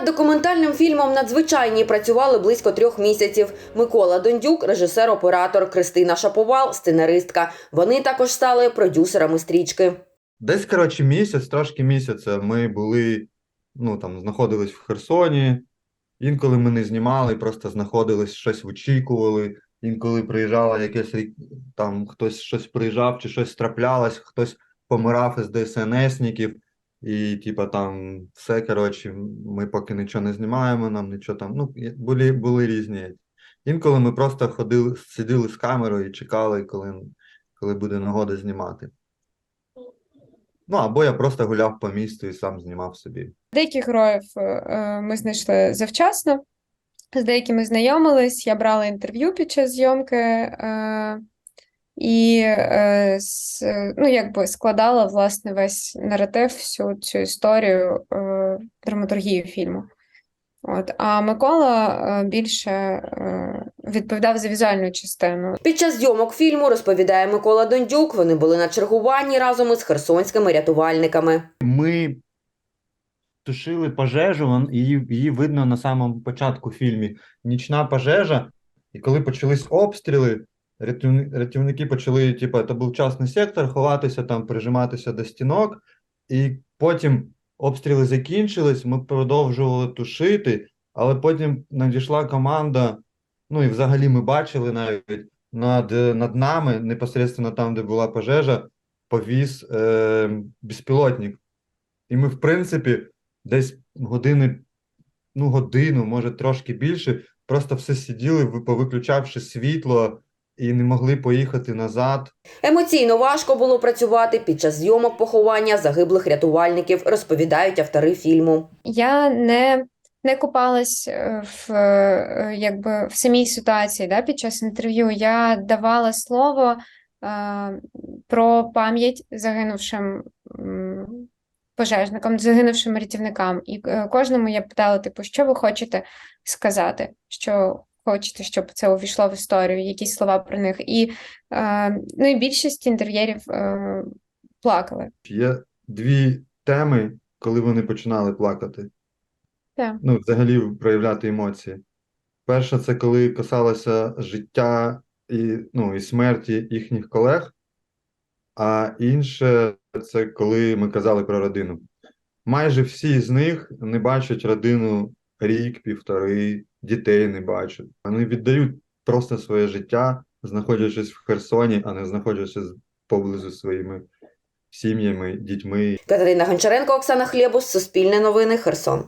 Над документальним фільмом Надзвичайні працювали близько трьох місяців. Микола Дондюк, режисер-оператор, Кристина Шаповал, сценаристка. Вони також стали продюсерами стрічки. Десь, коротше, місяць, трошки місяця ми були, ну там, знаходились в Херсоні. Інколи ми не знімали, просто знаходились, щось вичікували. Інколи приїжджала якесь там хтось щось приїжджав чи щось траплялось, хтось помирав із ДСНСників. І, типа, там все, коротше, ми поки нічого не знімаємо, нам нічого там. Ну, були, були різні. Інколи ми просто ходили, сиділи з камерою і чекали, коли, коли буде нагода знімати. Ну, або я просто гуляв по місту і сам знімав собі. Деяких героїв е, ми знайшли завчасно, з деякими знайомились, я брала інтерв'ю під час зйомки е, і е, с- ну, якби складала власне весь наратив, всю цю історію е, драматургію фільму. От. А Микола е, більше е, відповідав за візуальну частину. Під час зйомок фільму розповідає Микола Дондюк. Вони були на чергуванні разом із херсонськими рятувальниками. Ми тушили пожежу, її, її видно на самому початку фільмі. Нічна пожежа, і коли почались обстріли, рятівники почали, типу, це був частний сектор, ховатися там, прижиматися до стінок, і потім обстріли закінчились, ми продовжували тушити, але потім надійшла команда. Ну і взагалі ми бачили навіть над, над нами, непосередньо там, де була пожежа, повіз е, безпілотник. І ми, в принципі, десь години, ну, годину, може трошки більше, просто все сиділи, повиключавши світло, і не могли поїхати назад. Емоційно важко було працювати під час зйомок поховання загиблих рятувальників, розповідають автори фільму. Я не, не купалась е, в, е, якби, в самій ситуації да, під час інтерв'ю. Я давала слово е, про пам'ять загинувшим пожежникам, загинувшим рятівникам. І е, кожному я питала, типу, що ви хочете сказати, що хочете, щоб це увійшло в історію, якісь слова про них. І, е, ну, і більшість інтер'єрів е, плакали. Є дві теми, коли вони починали плакати. Так. Ну, взагалі проявляти емоції. Перша це коли касалося життя і, ну, і смерті їхніх колег, а інше це коли ми казали про родину. Майже всі з них не бачать родину рік, півтори, дітей не бачать. Вони віддають просто своє життя, знаходячись в Херсоні, а не знаходячись поблизу своїми сім'ями, дітьми Катерина Гончаренко, Оксана Хлєбус, Суспільне новини, Херсон.